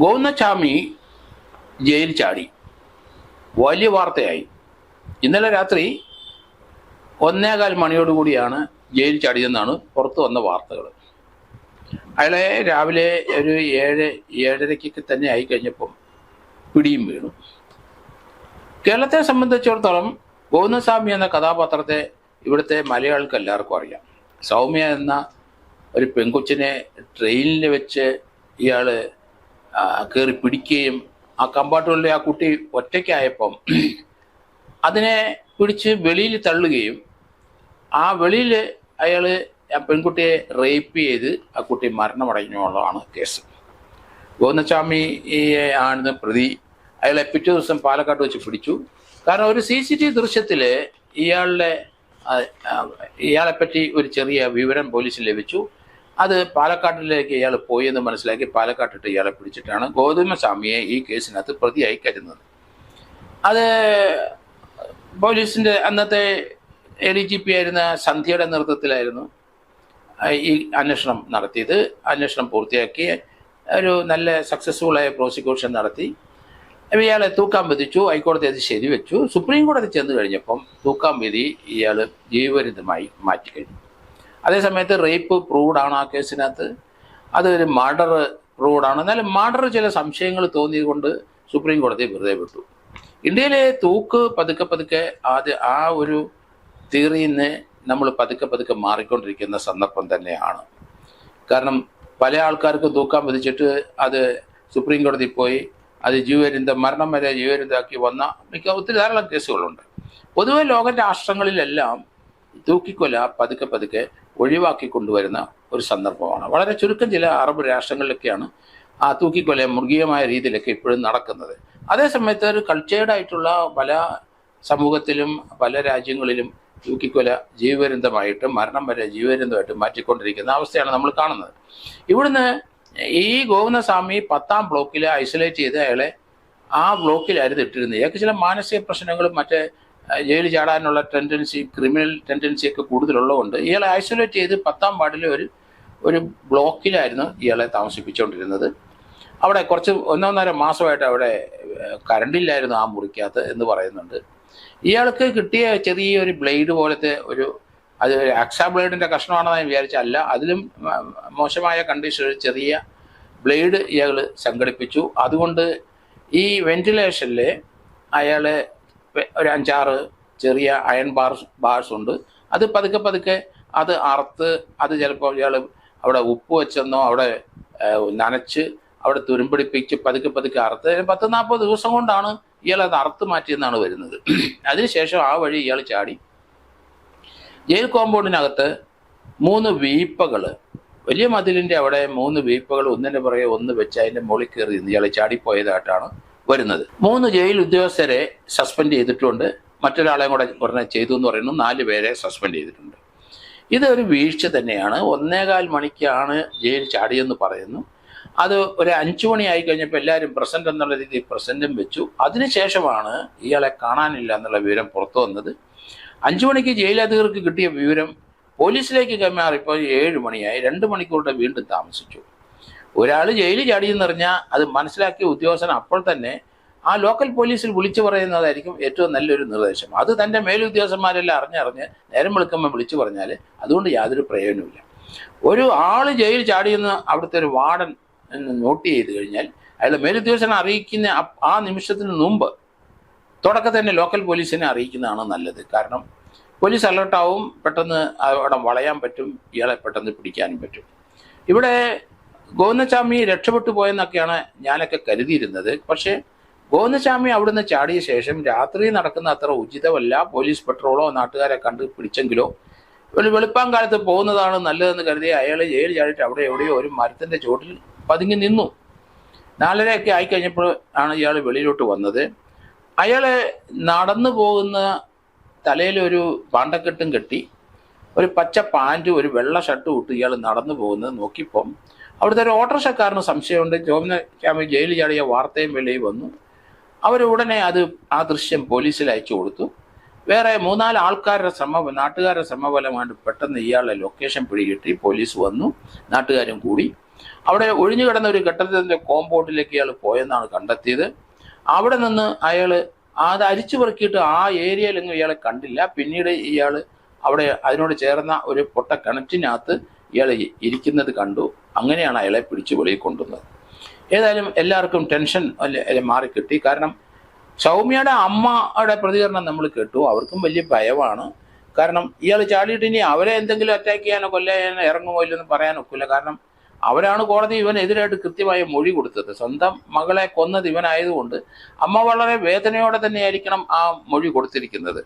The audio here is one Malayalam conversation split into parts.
ഗോവിന്ദസ്വാമി ജയിൽ ചാടി. വലിയ വാർത്തയായി. ഇന്നലെ രാത്രി ഒന്നേകാൽ മണിയോടുകൂടിയാണ് ജയിൽ ചാടിയതെന്നാണ് പുറത്തു വന്ന വാർത്തകൾ. അയാളെ രാവിലെ ഒരു ഏഴ് ഏഴരയ്ക്കൊക്കെ തന്നെ ആയി കഴിഞ്ഞപ്പം പിടിയും വീണു. കേരളത്തെ സംബന്ധിച്ചിടത്തോളം ഗോവിന്ദസ്വാമി എന്ന കഥാപാത്രത്തെ ഇവിടുത്തെ മലയാളികൾക്ക് എല്ലാവർക്കും അറിയാം. സൗമ്യ എന്ന ഒരു പെൺകൊച്ചിനെ ട്രെയിനിൽ വെച്ച് ഇയാൾ കയറി പിടിക്കുകയും ആ കമ്പാർട്ട്മെന്റിലെ ആ കുട്ടി ഒറ്റയ്ക്കായപ്പം അതിനെ പിടിച്ച് വെളിയിൽ തള്ളുകയും ആ വെളിയിൽ അയാൾ ആ പെൺകുട്ടിയെ റേപ്പ് ചെയ്ത് ആ കുട്ടി മരണമടഞ്ഞുള്ളതാണ് കേസ്. ഗോവിന്ദസ്വാമി ആണെന്ന് പ്രതി അയാളെ പിറ്റേ ദിവസം പാലക്കാട് വെച്ച് പിടിച്ചു. കാരണം ഒരു സി സി ടി വി ദൃശ്യത്തിൽ ഇയാളുടെ ഇയാളെപ്പറ്റി ഒരു ചെറിയ വിവരം പോലീസിൽ ലഭിച്ചു. അത് പാലക്കാട്ടിലേക്ക് ഇയാൾ പോയെന്ന് മനസ്സിലാക്കി പാലക്കാട്ടിട്ട് ഇയാളെ പിടിച്ചിട്ടാണ് ഗോതമസ്വാമിയെ ഈ കേസിനകത്ത് പ്രതിയായി കരുതുന്നത് അത് പോലീസിന്റെ അന്നത്തെ എ ഡി ജി പി ആയിരുന്ന സന്ധ്യയുടെ നേതൃത്വത്തിലായിരുന്നു ഈ അന്വേഷണം നടത്തിയത്. അന്വേഷണം പൂർത്തിയാക്കി ഒരു നല്ല സക്സസ്ഫുള്ളായ പ്രോസിക്യൂഷൻ നടത്തി. ഇയാളെ തൂക്കാൻ വിധിച്ചു ഹൈക്കോടതി അത് ശരിവെച്ചു. സുപ്രീം കോടതി ചെന്ന് കഴിഞ്ഞപ്പം തൂക്കാൻ വിധി ഇയാൾ ജീവപര്യന്തമായി മാറ്റിക്കഴിഞ്ഞു. അതേസമയത്ത് റേപ്പ് പ്രൂവ്ഡ് ആണ് ആ കേസിനകത്ത്. അതൊരു മർഡർ പ്രൂവ്ഡ് എന്നാലും മർഡർ ചില സംശയങ്ങൾ തോന്നിയതുകൊണ്ട് സുപ്രീം കോടതി വെറുതെ വിട്ടു. ഇന്ത്യയിലെ തൂക്ക് പതുക്കെ പതുക്കെ ആദ്യ ആ ഒരു തിയറിയിൽ നിന്ന് നമ്മൾ പതുക്കെ പതുക്കെ മാറിക്കൊണ്ടിരിക്കുന്ന സന്ദർഭം തന്നെയാണ്. കാരണം പല ആൾക്കാർക്കും തൂക്കാൻ വിധിച്ചിട്ട് അത് സുപ്രീം കോടതി പോയി. അത് ജീവരിന്ത മരണം വരെ ജീവരിന്താക്കി വന്ന മിക്ക ഒത്തിരി ധാരാളം കേസുകളുണ്ട്. പൊതുവെ ലോക രാഷ്ട്രങ്ങളിലെല്ലാം തൂക്കിക്കൊല പതുക്കെ പതുക്കെ ഒഴിവാക്കി കൊണ്ടുവരുന്ന ഒരു സന്ദർഭമാണ്. വളരെ ചുരുക്കം ചില അറബ് രാഷ്ട്രങ്ങളിലൊക്കെയാണ് ആ തൂക്കിക്കൊല മൃഗീയമായ രീതിയിലൊക്കെ ഇപ്പോഴും നടക്കുന്നത്. അതേസമയത്ത് ഒരു കൾച്ചേർഡായിട്ടുള്ള പല സമൂഹത്തിലും പല രാജ്യങ്ങളിലും തൂക്കിക്കൊല ജീവപര്യന്തമായിട്ട് മരണം വരെ ജീവപര്യന്തമായിട്ട് മാറ്റിക്കൊണ്ടിരിക്കുന്ന അവസ്ഥയാണ് നമ്മൾ കാണുന്നത്. ഇവിടുന്ന് ഈ ഗോവിന്ദസ്വാമി പത്താം ബ്ലോക്കിൽ ഐസൊലേറ്റ് ചെയ്ത് അയാളെ ആ ബ്ലോക്കിലായിരുന്നു ഇട്ടിരുന്നത്. ഇയാൾക്ക് ചില മാനസിക പ്രശ്നങ്ങളും മറ്റേ ജയിലിൽ ചാടാനുള്ള ടെൻഡൻസി ക്രിമിനൽ ടെൻഡൻസി ഒക്കെ കൂടുതലുള്ളതുകൊണ്ട് ഇയാളെ ഐസൊലേറ്റ് ചെയ്ത് പത്താം വാർഡിലെ ഒരു ഒരു ബ്ലോക്കിലായിരുന്നു ഇയാളെ താമസിപ്പിച്ചുകൊണ്ടിരുന്നത് അവിടെ കുറച്ച് ഒന്നൊന്നര മാസമായിട്ട് അവിടെ കരണ്ടില്ലായിരുന്നു ആ മുറിക്കകത്ത് എന്ന് പറയുന്നുണ്ട്. ഇയാൾക്ക് കിട്ടിയ ചെറിയൊരു ബ്ലേഡ് പോലത്തെ ഒരു അത് അക്സാ ബ്ലേഡിന്റെ കഷ്ണമാണെന്ന് ഞാൻ വിചാരിച്ചല്ല അതിലും മോശമായ മോശമായ കണ്ടീഷനിൽ ചെറിയ ബ്ലേഡ് ഇയാൾ സംഘടിപ്പിച്ചു. അതുകൊണ്ട് ഈ വെന്റിലേഷനിൽ അയാൾ ഒരു അഞ്ചാറ് ചെറിയ അയൺ ബാർസ് ബാർസ് ഉണ്ട്. അത് പതുക്കെ പതുക്കെ അത് അറുത്ത് അത് ചിലപ്പോൾ ഇയാൾ അവിടെ ഉപ്പ് വെച്ചെന്നോ അവിടെ നനച്ച് അവിടെ തുരുമ്പിടിപ്പിച്ച് പതുക്കെ പതുക്കെ അറുത്ത്. പത്ത് നാൽപ്പത് ദിവസം കൊണ്ടാണ് ഇയാൾ അത് അറുത്ത് മാറ്റിയെന്നാണ് വരുന്നത്. അതിനുശേഷം ആ വഴി ഇയാൾ ചാടി. ജയിൽ കോമ്പൗണ്ടിനകത്ത് മൂന്ന് വീപ്പകൾ വലിയ മതിലിന്റെ അവിടെ മൂന്ന് വീപ്പകൾ ഒന്നിന്റെ പുറകെ ഒന്ന് വെച്ച് അതിന്റെ മുകളിൽ കയറി ഇയാൾ ചാടിപ്പോയതായിട്ടാണ് വരുന്നത്. മൂന്ന് ജയിൽ ഉദ്യോഗസ്ഥരെ സസ്പെൻഡ് ചെയ്തിട്ടുണ്ട്. മറ്റൊരാളെയും കൂടെ ഉടനെ ചെയ്തു എന്ന് പറയുന്നു. നാല് പേരെ സസ്പെൻഡ് ചെയ്തിട്ടുണ്ട്. ഇതൊരു വീഴ്ച തന്നെയാണ്. ഒന്നേകാൽ മണിക്കാണ് ജയിൽ ചാടിയെന്ന് പറയുന്നു. അത് ഒരു അഞ്ചു മണി ആയി കഴിഞ്ഞപ്പോൾ എല്ലാവരും പ്രസന്റ് എന്നുള്ള രീതിയിൽ പ്രസന്റും വെച്ചു. അതിനുശേഷമാണ് ഇയാളെ കാണാനില്ല എന്നുള്ള വിവരം പുറത്തു വന്നത്. അഞ്ചു മണിക്ക് ജയിലധികൃതർക്ക് കിട്ടിയ വിവരം പോലീസിലേക്ക് കൈമാറിയപ്പോൾ ഏഴ് മണിയായി. രണ്ട് മണിക്കൂറുടെ വീണ്ടും താമസിച്ചു. ഒരാൾ ജയിലിൽ ചാടിയെന്നറിഞ്ഞാൽ അത് മനസ്സിലാക്കിയ ഉദ്യോഗസ്ഥൻ അപ്പോൾ തന്നെ ആ ലോക്കൽ പോലീസിൽ വിളിച്ചു പറയുന്നതായിരിക്കും ഏറ്റവും നല്ലൊരു നിർദ്ദേശം. അത് തന്റെ മേലുദ്യോഗസ്ഥന്മാരെല്ലാം അറിഞ്ഞറിഞ്ഞ് നേരം വെളുക്കുമ്പോൾ വിളിച്ചു പറഞ്ഞാൽ അതുകൊണ്ട് യാതൊരു പ്രയോജനവുമില്ല. ഒരു ആൾ ജയിൽ ചാടിയെന്ന് അവിടുത്തെ ഒരു വാർഡൻ നോട്ട് ചെയ്ത് കഴിഞ്ഞാൽ അയാൾ മേലുദ്യോഗസ്ഥനെ അറിയിക്കുന്ന ആ നിമിഷത്തിന് മുമ്പ് തുടക്കത്തിൽ തന്നെ ലോക്കൽ പോലീസിനെ അറിയിക്കുന്നതാണ് നല്ലത്. കാരണം പോലീസ് അലർട്ടാവും പെട്ടെന്ന് അവിടെ വളയാൻ പറ്റും ഇയാളെ പെട്ടെന്ന് പിടിക്കാനും പറ്റും. ഇവിടെ ഗോവിന്ദസ്വാമി രക്ഷപ്പെട്ടു പോയെന്നൊക്കെയാണ് ഞാനൊക്കെ കരുതിയിരുന്നത്. പക്ഷേ ഗോവിന്ദസ്വാമി അവിടുന്ന് ചാടിയ ശേഷം രാത്രി നടക്കുന്ന അത്ര ഉചിതമല്ല. പോലീസ് പെട്രോളോ നാട്ടുകാരെ കണ്ട് പിടിച്ചെങ്കിലോ ഒരു വെളുപ്പാങ്കാലത്ത് പോകുന്നതാണ് നല്ലതെന്ന് കരുതി അയാൾ ജയിൽ ചാടിയിട്ട് അവിടെ എവിടെയോ ഒരു മരത്തിന്റെ ചോട്ടിൽ പതുങ്ങി നിന്നു. നാലരയൊക്കെ ആയിക്കഴിഞ്ഞപ്പോൾ ആണ് ഇയാൾ വെളിയിലോട്ട് വന്നത്. അയാൾ നടന്നു പോകുന്ന തലയിൽ ഒരു പാണ്ടക്കെട്ടും കെട്ടി ഒരു പച്ച പാന്റും ഒരു വെള്ള ഷർട്ടും ഇട്ട് ഇയാൾ നടന്നു പോകുന്നത് നോക്കിയപ്പം അവിടുത്തെ ഒരു ഓട്ടോറിക്ഷക്കാരന് സംശയമുണ്ട്. ക്യാമ്പിൽ ജയിലിൽ ചാടിയ വാർത്തയും വെളിയിൽ വന്നു. അവർ ഉടനെ അത് ആ ദൃശ്യം പോലീസിൽ അയച്ചു കൊടുത്തു. വേറെ മൂന്നാൽ ആൾക്കാരുടെ ശ്രമ നാട്ടുകാരുടെ ശ്രമഫലമായിട്ട് പെട്ടെന്ന് ഇയാളെ ലൊക്കേഷൻ പിടികിട്ടി. പോലീസ് വന്നു. നാട്ടുകാരും കൂടി. അവിടെ ഒഴിഞ്ഞു കിടന്ന ഒരു ഘട്ടത്തിന്റെ കോമ്പൗണ്ടിലേക്ക് ഇയാൾ പോയെന്നാണ് കണ്ടെത്തിയത്. അവിടെ നിന്ന് അയാൾ അത് അരിച്ചു പെറുക്കിയിട്ട് ആ ഏരിയയിലെങ്ങും ഇയാളെ കണ്ടില്ല. പിന്നീട് ഇയാൾ അവിടെ അതിനോട് ചേർന്ന ഒരു പൊട്ട കിണറ്റിനകത്ത് ഇയാൾ ഇരിക്കുന്നത് കണ്ടു. അങ്ങനെയാണ് അയാളെ പിടിച്ചു വെളിയിൽ കൊണ്ടുവന്നത്. ഏതായാലും എല്ലാവർക്കും ടെൻഷൻ മാറിക്കിട്ടി മാറി കിട്ടി കാരണം സൗമ്യയുടെ അമ്മയുടെ പ്രതികരണം നമ്മൾ കേട്ടു. അവർക്കും വലിയ ഭയമാണ്. കാരണം ഇയാൾ ചാടിയിട്ട് ഇനി അവരെ എന്തെങ്കിലും അറ്റാക്ക് ചെയ്യാനോ കൊല്ലാനോ ഇറങ്ങുമോ ഇല്ലെന്ന് പറയാനൊക്കില്ല കാരണം അവരാണ് കോടതി ഇവനെതിരായിട്ട് കൃത്യമായ മൊഴി കൊടുത്തത്. സ്വന്തം മകളെ കൊന്നത് ഇവനായതുകൊണ്ട് അമ്മ വളരെ വേദനയോടെ തന്നെയായിരിക്കണം ആ മൊഴി കൊടുത്തിരിക്കുന്നത്.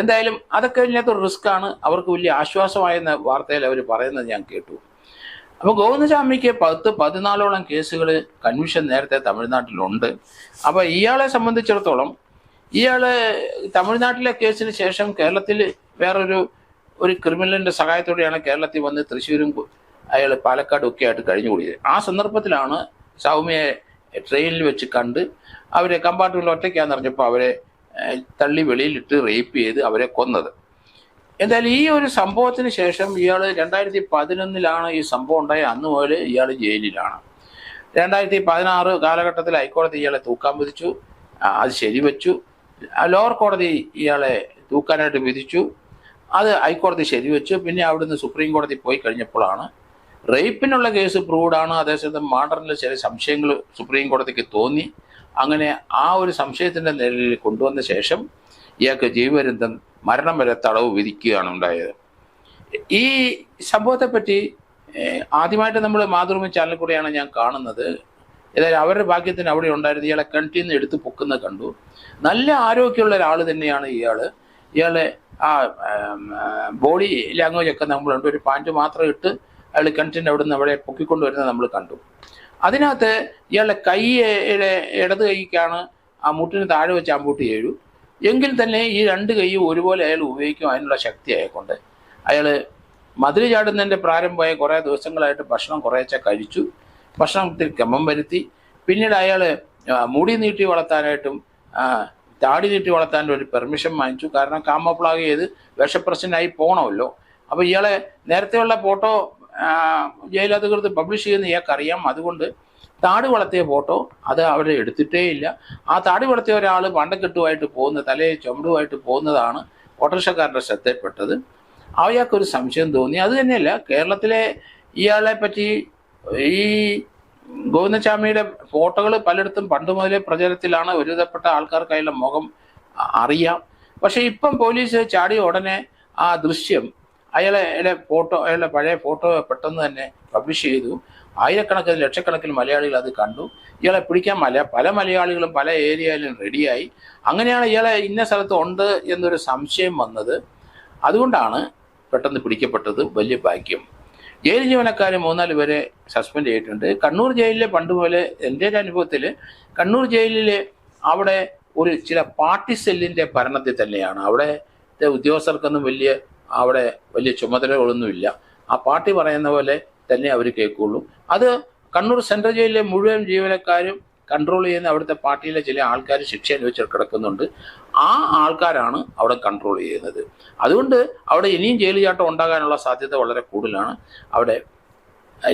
എന്തായാലും അതൊക്കെ റിസ്ക് ആണ്. അവർക്ക് വലിയ ആശ്വാസമായെന്ന വാർത്തയിൽ അവർ പറയുന്നത് ഞാൻ കേട്ടു. അപ്പോൾ ഗോവിന്ദസ്വാമിക്ക് പത്ത് പതിനാലോളം കേസുകൾ കൺവിഷൻ നേരത്തെ തമിഴ്നാട്ടിലുണ്ട്. അപ്പോൾ ഇയാളെ സംബന്ധിച്ചിടത്തോളം ഇയാൾ തമിഴ്നാട്ടിലെ കേസിന് ശേഷം കേരളത്തിൽ വേറൊരു ഒരു ക്രിമിനലിന്റെ സഹായത്തോടെയാണ് കേരളത്തിൽ വന്ന് തൃശ്ശൂരും അയാൾ പാലക്കാടും ഒക്കെ ആയിട്ട് കഴിഞ്ഞുകൂടിയത്. ആ സന്ദർഭത്തിലാണ് സൗമ്യയെ ട്രെയിനിൽ വെച്ച് കണ്ട് അവരെ കമ്പാർട്ട്മെന്റിൽ ഒറ്റയ്ക്കാന്ന് അറിഞ്ഞപ്പോൾ അവരെ തള്ളി വെളിയിലിട്ട് റേപ്പ് ചെയ്ത് അവരെ കൊന്നത്. എന്തായാലും ഈ ഒരു സംഭവത്തിന് ശേഷം ഇയാൾ രണ്ടായിരത്തി പതിനൊന്നിലാണ് ഈ സംഭവം ഉണ്ടായ. അന്ന് മുതൽ ഇയാൾ ജയിലിലാണ്. രണ്ടായിരത്തി പതിനാറ് കാലഘട്ടത്തിൽ ഹൈക്കോടതി ഇയാളെ തൂക്കാൻ വിധിച്ചു. അത് ശരിവെച്ചു. ലോവർ കോടതി ഇയാളെ തൂക്കാനായിട്ട് വിധിച്ചു. അത് ഹൈക്കോടതി ശരിവെച്ചു. പിന്നെ അവിടുന്ന് സുപ്രീം കോടതി പോയി കഴിഞ്ഞപ്പോഴാണ് റേപ്പിനുള്ള കേസ് പ്രൂവ്ഡാണ് ആണ്. അതേസമയം മർഡറിൽ ചില സംശയങ്ങൾ സുപ്രീം കോടതിക്ക് തോന്നി. അങ്ങനെ ആ ഒരു സംശയത്തിന്റെ നിലയിൽ കൊണ്ടുവന്ന ശേഷം ഇയാൾക്ക് ജീവപര്യന്തം മരണം വരെ തടവ് വിധിക്കുകയാണ് ഉണ്ടായത്. ഈ സംഭവത്തെ പറ്റി ആദ്യമായിട്ട് നമ്മൾ മാതൃഭൂമി ചാനൽ കൂടെയാണ് ഞാൻ കാണുന്നത്. ഏതായാലും അവരുടെ ഭാഗ്യത്തിന് അവിടെ ഉണ്ടായിരുന്നു ഇയാളെ കിണറ്റിൽ നിന്ന് എടുത്ത് പൊക്കുന്നത് കണ്ടു. നല്ല ആരോഗ്യമുള്ള ഒരാൾ തന്നെയാണ് ഇയാൾ ഇയാളെ ആ ബോഡി ലാംഗ്വേജ് ഒക്കെ നമ്മൾ നമ്മളുണ്ട് ഒരു പാന്റ് മാത്രം ഇട്ട് അയാൾ കിണറ്റിന്റെ അവിടെ നിന്ന് അവിടെ പൊക്കിക്കൊണ്ടുവരുന്നത് നമ്മൾ കണ്ടു. അതിനകത്ത് ഇയാളുടെ കൈ ഇടത് കൈക്കാണ് ആ മുട്ടിന് താഴെ വെച്ച് അമ്പൂട്ട് ചെയ്തു എങ്കിൽ തന്നെ ഈ രണ്ട് കൈയും ഒരുപോലെ അയാൾ ഉപയോഗിക്കും അതിനുള്ള ശക്തി ആയിക്കൊണ്ട് അയാൾ മതിൽ ചാടുന്നതിന്റെ പ്രാരംഭമായ കുറേ ദിവസങ്ങളായിട്ട് ഭക്ഷണം കുറേശ്ശെ കഴിച്ചു. ഭക്ഷണത്തിൽ ക്രമം വരുത്തി. പിന്നീട് അയാൾ മുടി നീട്ടി വളർത്താനായിട്ടും താടി നീട്ടി വളർത്താൻ ഒരു പെർമിഷൻ വാങ്ങിച്ചു. കാരണം കാമപ്ലാഗ് ചെയ്ത് വിഷപ്രശ്നമായി പോകണമല്ലോ അപ്പോൾ ഇയാളെ നേരത്തെയുള്ള ഫോട്ടോ ജയിലധികൃതർ പബ്ലിഷ് ചെയ്യുന്ന ഇയാൾക്കറിയാം. അതുകൊണ്ട് താടി വളർത്തിയ ഫോട്ടോ അത് അവിടെ എടുത്തിട്ടേ ഇല്ല. ആ താടി വളർത്തിയ ഒരാൾ പണ്ടക്കെട്ടുമായിട്ട് പോകുന്ന തലയെ ചുമടുമായിട്ട് പോകുന്നതാണ് ഓട്ടോറിക്ഷക്കാരന്റെ ശ്രദ്ധയിൽപ്പെട്ടത്. അയാൾക്കൊരു സംശയം തോന്നി. അത് തന്നെയല്ല കേരളത്തിലെ ഇയാളെ പറ്റി ഈ ഗോവിന്ദസ്വാമിയുടെ ഫോട്ടോകൾ പലയിടത്തും പണ്ട് മുതലേ പ്രചാരത്തിലാണ്. ഒരുവിധപ്പെട്ട ആൾക്കാർക്കായുള്ള മുഖം അറിയാം. പക്ഷെ ഇപ്പം പോലീസ് ചാടിയ ഉടനെ ആ ദൃശ്യം അയാളെ ഫോട്ടോ അയാളുടെ പഴയ ഫോട്ടോ പെട്ടെന്ന് തന്നെ പബ്ലിഷ് ചെയ്തു. ആയിരക്കണക്കിന് ലക്ഷക്കണക്കിന് മലയാളികൾ അത് കണ്ടു. ഇയാളെ പിടിക്കാൻ മല പല മലയാളികളും പല ഏരിയയിലും റെഡിയായി. അങ്ങനെയാണ് ഇയാളെ ഇന്ന സ്ഥലത്ത് ഉണ്ട് എന്നൊരു സംശയം വന്നത്. അതുകൊണ്ടാണ് പെട്ടെന്ന് പിടിക്കപ്പെട്ടത്. വലിയ ഭാഗ്യം. ജയിൽ ജീവനക്കാർ മൂന്നാൽ പേരെ സസ്പെൻഡ് ചെയ്തിട്ടുണ്ട്. കണ്ണൂർ ജയിലിലെ പണ്ടുപോലെ എന്റെ ഒരു അനുഭവത്തിൽ കണ്ണൂർ ജയിലിലെ അവിടെ ഒരു ചില പാർട്ടി സെല്ലിന്റെ ഭരണത്തിൽ തന്നെയാണ്. അവിടെ ഉദ്യോഗസ്ഥർക്കൊന്നും വലിയ അവിടെ വലിയ ചുമതലകളൊന്നുമില്ല. ആ പാർട്ടി പറയുന്ന പോലെ തന്നെ അവർ കേൾക്കുള്ളൂ അത് കണ്ണൂർ സെൻട്രൽ ജയിലിലെ മുഴുവൻ ജീവനക്കാരും കൺട്രോൾ ചെയ്യുന്ന അവിടുത്തെ പാർട്ടിയിലെ ചില ആൾക്കാർ ശിക്ഷ അനുഭവിച്ച് കിടക്കുന്നുണ്ട് ആ ആൾക്കാരാണ് അവിടെ കൺട്രോൾ ചെയ്യുന്നത് അതുകൊണ്ട് അവിടെ ഇനിയും ജയിൽ ചാട്ടം ഉണ്ടാകാനുള്ള സാധ്യത വളരെ കൂടുതലാണ് അവിടെ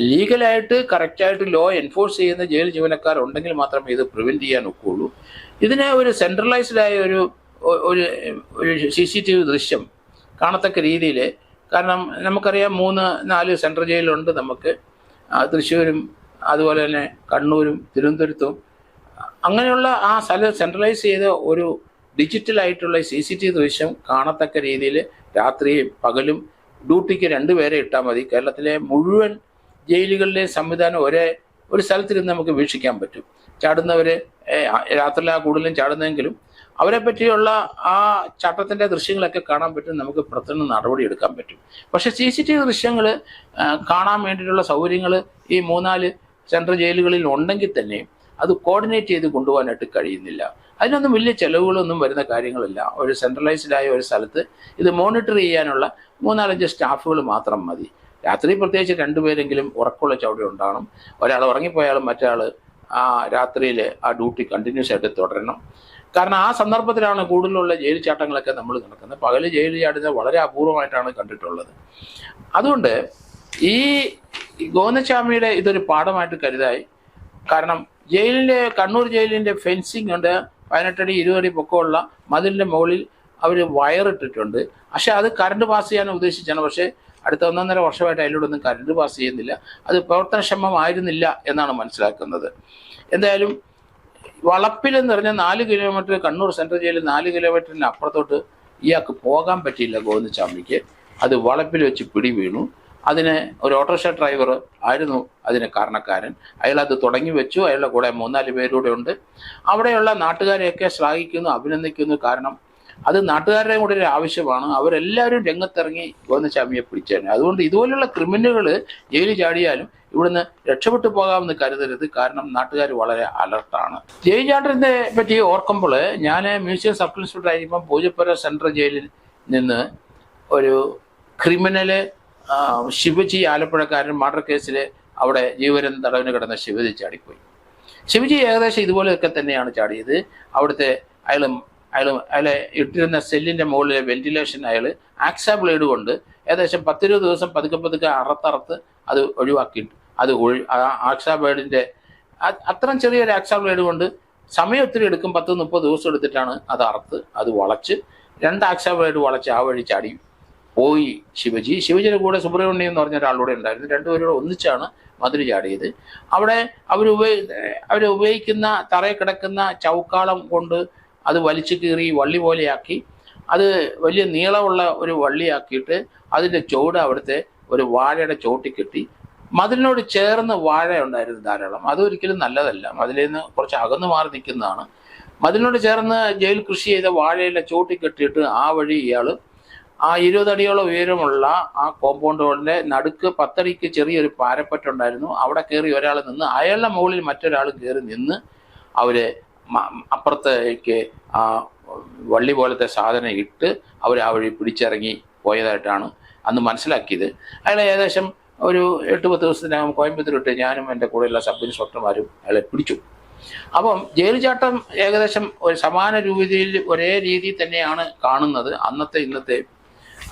ലീഗലായിട്ട് കറക്റ്റായിട്ട് ലോ എൻഫോഴ്സ് ചെയ്യുന്ന ജയിൽ ജീവനക്കാരുണ്ടെങ്കിൽ മാത്രമേ ഇത് പ്രിവെന്റ് ചെയ്യാൻ ഒക്കുള്ളൂ ഇതിനെ ഒരു സെൻട്രലൈസ്ഡായ ഒരു ഒരു സി സി ടി വി ദൃശ്യം കാണത്തക്ക രീതിയിൽ കാരണം നമുക്കറിയാം മൂന്ന് നാല് സെൻട്രൽ ജയിലുണ്ട് നമുക്ക്. തൃശ്ശൂരും അതുപോലെ തന്നെ കണ്ണൂരും തിരുവനന്തപുരത്തും. അങ്ങനെയുള്ള ആ സ്ഥലം സെൻട്രലൈസ് ചെയ്ത ഒരു ഡിജിറ്റലായിട്ടുള്ള സി സി ടി ദൃശ്യം കാണത്തക്ക രീതിയിൽ രാത്രിയും പകലും ഡ്യൂട്ടിക്ക് രണ്ടുപേരെ ഇട്ടാൽ മതി. കേരളത്തിലെ മുഴുവൻ ജയിലുകളിലെ സംവിധാനം ഒരേ ഒരു സ്ഥലത്തിരുന്ന് നമുക്ക് വീക്ഷിക്കാൻ പറ്റും. ചാടുന്നവർ രാത്രിയിലാണ് കൂടുതലും ചാടുന്നതെങ്കിലും അവരെ പറ്റിയുള്ള ആ ചട്ടത്തിന്റെ ദൃശ്യങ്ങളൊക്കെ കാണാൻ പറ്റും നമുക്ക് പുറത്തുനിന്ന് നടപടി എടുക്കാൻ പറ്റും. പക്ഷെ സി സി ടി വി ദൃശ്യങ്ങൾ കാണാൻ വേണ്ടിയിട്ടുള്ള സൗകര്യങ്ങൾ ഈ മൂന്നാൽ സെൻട്രൽ ജയിലുകളിൽ ഉണ്ടെങ്കിൽ തന്നെ അത് കോർഡിനേറ്റ് ചെയ്ത് കൊണ്ടുപോകാനായിട്ട് കഴിയുന്നില്ല. അതിനൊന്നും വലിയ ചെലവുകളൊന്നും വരുന്ന കാര്യങ്ങളല്ല. ഒരു സെൻട്രലൈസ്ഡ് ആയ ഒരു സ്ഥലത്ത് ഇത് മോണിറ്റർ ചെയ്യാനുള്ള മൂന്നാലഞ്ച് സ്റ്റാഫുകൾ മാത്രം മതി. രാത്രി പ്രത്യേകിച്ച് രണ്ടുപേരെങ്കിലും ഉറക്കമുള്ള ചവിടി ഉണ്ടാകണം. ഒരാൾ ഉറങ്ങിപ്പോയാലും മറ്റേ ആ രാത്രിയിൽ ആ ഡ്യൂട്ടി കണ്ടിന്യൂസ് ആയിട്ട് തുടരണം. കാരണം ആ സന്ദർഭത്തിലാണ് കൂടുതലുള്ള ജയിൽ ചാട്ടങ്ങളൊക്കെ നമ്മൾ നടക്കുന്നത്. പകൽ ജയിൽ ചാടുന്നത് വളരെ അപൂർവമായിട്ടാണ് കണ്ടിട്ടുള്ളത്. അതുകൊണ്ട് ഈ ഗോവിന്ദസ്വാമിയുടെ ഇതൊരു പാഠമായിട്ട് കരുതായി. കാരണം ജയിലിന്റെ കണ്ണൂർ ജയിലിന്റെ ഫെൻസിങ് ഉണ്ട് പതിനെട്ടടി ഇരുപതടി പൊക്കമുള്ള മതിലിന്റെ മുകളിൽ അവർ വയറിട്ടിട്ടുണ്ട്. പക്ഷെ അത് കറണ്ട് പാസ് ചെയ്യാൻ ഉദ്ദേശിച്ചാണ്. പക്ഷേ അടുത്ത ഒന്നൊന്നര വർഷമായിട്ട് അതിലൂടെ ഒന്നും കറണ്ട് പാസ് ചെയ്യുന്നില്ല. അത് പ്രവർത്തനക്ഷമമായിരുന്നില്ല എന്നാണ് മനസ്സിലാക്കുന്നത്. എന്തായാലും വളപ്പിൽ എന്ന് പറഞ്ഞാൽ നാല് കിലോമീറ്റർ കണ്ണൂർ സെൻട്രൽ ജയിലിൽ നാല് കിലോമീറ്ററിന് അപ്പുറത്തോട്ട് ഇയാൾക്ക് പോകാൻ പറ്റിയില്ല ഗോവിന്ദസ്വാമിക്ക് അത് വളപ്പിൽ വെച്ച് പിടി വീണു. അതിന് ഒരു ഓട്ടോറിക്ഷ ഡ്രൈവർ ആയിരുന്നു അതിന് കാരണക്കാരൻ. അയാൾ അത് തുടങ്ങി വെച്ചു. അയാളുടെ കൂടെ മൂന്നാൽ പേരൂടെ ഉണ്ട്. അവിടെയുള്ള നാട്ടുകാരെയൊക്കെ ശ്ലാഘിക്കുന്നു അഭിനന്ദിക്കുന്നു. കാരണം അത് നാട്ടുകാരുടെ കൂടെ ഒരു ആവശ്യമാണ്. അവരെല്ലാവരും രംഗത്തിറങ്ങി ഗോവിന്ദസ്വാമിയെ പിടിച്ചേനെ അതുകൊണ്ട് ഇതുപോലെയുള്ള ക്രിമിനലുകൾ ജയിലിൽ ചാടിയാലും ഇവിടുന്ന് രക്ഷപ്പെട്ടു പോകാമെന്ന് കരുതരുത്. കാരണം നാട്ടുകാർ വളരെ അലർട്ടാണ് ജയിൽ ചാട്ടത്തിനെ പറ്റി ഓർക്കുമ്പോൾ ഞാൻ മ്യൂസിയം സബ് ഇൻസ്പെക്ടർ ആയിരിക്കുമ്പോൾ പൂജപ്പുര സെൻട്രൽ ജയിലിൽ നിന്ന് ഒരു ക്രിമിനൽ ശിവജി ആലപ്പുഴക്കാരൻ മർഡർ കേസിൽ അവിടെ ജീവരൻ തടവിന് കിടന്ന ശിവജി ചാടിപ്പോയി. ശിവജി ഏകദേശം ഇതുപോലെയൊക്കെ തന്നെയാണ് ചാടിയത്. അവിടുത്തെ അയാളും അയാൾ അയാളെ ഇട്ടിരുന്ന സെല്ലിന്റെ മുകളിലെ വെന്റിലേഷൻ അയാൾ ആക്സാ ബ്ലേഡ് കൊണ്ട് ഏകദേശം പത്തിരുപത് ദിവസം പതുക്കെ പതുക്കെ അറത്തറത്ത് അത് ഒഴിവാക്കിയിട്ട്. അത് ഒഴി ആക്സാ ബ്ലേഡിന്റെ അ- അത്രയും ചെറിയൊരു ആക്സാ ബ്ലേഡ് കൊണ്ട് സമയം ഒത്തിരി എടുക്കും പത്ത് മുപ്പത് ദിവസം എടുത്തിട്ടാണ് അത് അറുത്ത് അത് വളച്ച്. രണ്ട് ആക്സാ ബ്ലേഡ് വളച്ച് ആ വഴി ചാടി പോയി ശിവജി. ശിവജിയുടെ കൂടെ സുബ്രഹ്മണ്യം എന്ന് പറഞ്ഞ ഒരാളൂടെ ഉണ്ടായിരുന്നു. രണ്ടുപേരോട് ഒന്നിച്ചാണ് മധുര ചാടിയത്. അവിടെ അവർ അവർ ഉപയോഗിക്കുന്ന തറയിൽ കിടക്കുന്ന ചൗക്കാളം കൊണ്ട് അത് വലിച്ചു കീറി വള്ളി പോലെയാക്കി. അത് വലിയ നീളമുള്ള ഒരു വള്ളിയാക്കിയിട്ട് അതിന്റെ ചുവട് അവിടുത്തെ ഒരു വാഴയുടെ ചോട്ടി കെട്ടി. മതിലിനോട് ചേർന്ന് വാഴ ഉണ്ടായിരുന്നു ധാരാളം. അതൊരിക്കലും നല്ലതല്ല. മതിലിൽ നിന്ന് കുറച്ച് അകന്നു മാറി നിൽക്കുന്നതാണ്. മതിലിനോട് ചേർന്ന് ജയിൽ കൃഷി ചെയ്ത വാഴയിലെ ചോട്ടി കെട്ടിയിട്ട് ആ വഴി ഇയാൾ ആ ഇരുപതടിയോളം ഉയരമുള്ള ആ കോമ്പൗണ്ടുകളുടെ നടുക്ക് പത്തടിക്ക് ചെറിയൊരു പാരപ്പറ്റുണ്ടായിരുന്നു അവിടെ കയറി ഒരാൾ നിന്ന് അയാളുടെ മുകളിൽ മറ്റൊരാൾ കയറി നിന്ന് അവർ അപ്പുറത്തേക്ക് ആ വള്ളി പോലത്തെ സാധനം ഇട്ട് അവർ ആ വഴി പിടിച്ചിറങ്ങി പോയതായിട്ടാണ് അന്ന് മനസ്സിലാക്കിയത്. അയാൾ ഏകദേശം ഒരു എട്ട് പത്ത് ദിവസത്തിനകം കോയമ്പത്തൂർ ഇട്ട് ഞാനും എന്റെ കൂടെയുള്ള സബ് ഇൻസ്പെക്ടർമാരും അയാളെ പിടിച്ചു. അപ്പം ജയിൽ ചാട്ടം ഏകദേശം ഒരു സമാന രൂപതയിൽ ഒരേ രീതിയിൽ തന്നെയാണ് കാണുന്നത്. അന്നത്തെ ഇന്നത്തെ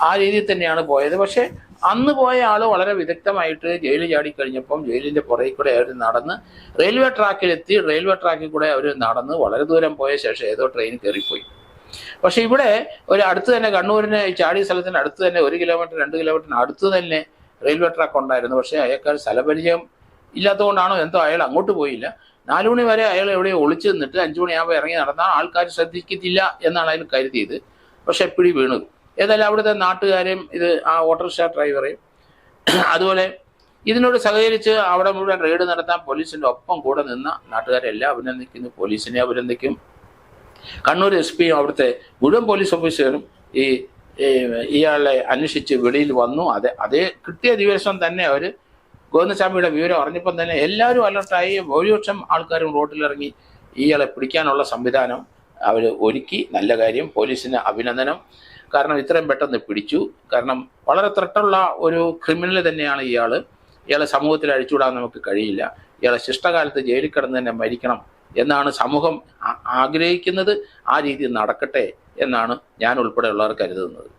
ആ രീതിയിൽ തന്നെയാണ് പോയത്. പക്ഷേ അന്ന് പോയ ആൾ വളരെ വിദഗ്ധമായിട്ട് ജയിലിൽ ചാടി കഴിഞ്ഞപ്പം ജയിലിന്റെ പുറകിൽ കൂടെ അവർ നടന്ന് റെയിൽവേ ട്രാക്കിലെത്തി റെയിൽവേ ട്രാക്കിൽ കൂടെ അവർ നടന്ന് വളരെ ദൂരം പോയ ശേഷം ഏതോ ട്രെയിൻ കയറിപ്പോയി. പക്ഷെ ഇവിടെ ഒരു അടുത്ത് തന്നെ കണ്ണൂരിന് ചാടി ചാടിയ സ്ഥലത്തിന് അടുത്ത് തന്നെ ഒരു കിലോമീറ്റർ രണ്ട് കിലോമീറ്ററിന് അടുത്ത് തന്നെ റെയിൽവേ ട്രാക്ക് ഉണ്ടായിരുന്നു. പക്ഷെ അയാൾക്ക് സ്ഥലപരിചയം ഇല്ലാത്തതുകൊണ്ടാണോ എന്തോ അയാൾ അങ്ങോട്ട് പോയില്ല. നാലു മണി വരെ അയാൾ എവിടെ ഒളിച്ചു നിന്നിട്ട് അഞ്ചു മണിയാകുമ്പോൾ ഇറങ്ങി നടന്നാൽ ആൾക്കാർ ശ്രദ്ധിക്കത്തില്ല എന്നാണ് അയാൾ കരുതിയത്. പക്ഷെ പിടി വീണു. ഏതായാലും അവിടുത്തെ നാട്ടുകാരെയും ഇത് ആ ഓട്ടോറിക്ഷ ഡ്രൈവറെയും അതുപോലെ ഇതിനോട് സഹകരിച്ച് അവിടെ മുഴുവൻ റെയ്ഡ് നടത്താൻ പോലീസിന്റെ ഒപ്പം കൂടെ നിന്ന നാട്ടുകാരെല്ലാം അഭിനന്ദിക്കുന്നു. പോലീസിനെ അഭിനന്ദിക്കും. കണ്ണൂർ എസ് പിയും അവിടുത്തെ മുഴുവൻ പോലീസ് ഓഫീസറും ഈ ഇയാളെ അന്വേഷിച്ച് വെളിയിൽ വന്നു. അതെ അതേ കിട്ടിയ ദിവസം തന്നെ അവർ ഗോവിന്ദസ്വാമിയുടെ വിവരം അറിഞ്ഞപ്പം തന്നെ എല്ലാവരും അലർട്ടായി. ഭൂരിപക്ഷം ആൾക്കാരും റോഡിലിറങ്ങി ഇയാളെ പിടിക്കാനുള്ള സംവിധാനം അവർ ഒരുക്കി. നല്ല കാര്യം. പോലീസിന് അഭിനന്ദനം. കാരണം ഇത്രയും പെട്ടെന്ന് പിടിച്ചു. കാരണം വളരെ ത്രട്ടുള്ള ഒരു ക്രിമിനൽ തന്നെയാണ് ഇയാൾ ഇയാളെ സമൂഹത്തിൽ അഴിച്ചുവിടാൻ നമുക്ക് കഴിയില്ല. ഇയാളെ ശിഷ്ടകാലത്ത് ജയിലിൽ കിടന്ന് തന്നെ മരിക്കണം എന്നാണ് സമൂഹം ആഗ്രഹിക്കുന്നത്. ആ രീതി നടക്കട്ടെ എന്നാണ് ഞാൻ ഉൾപ്പെടെയുള്ളവർ കരുതുന്നത്.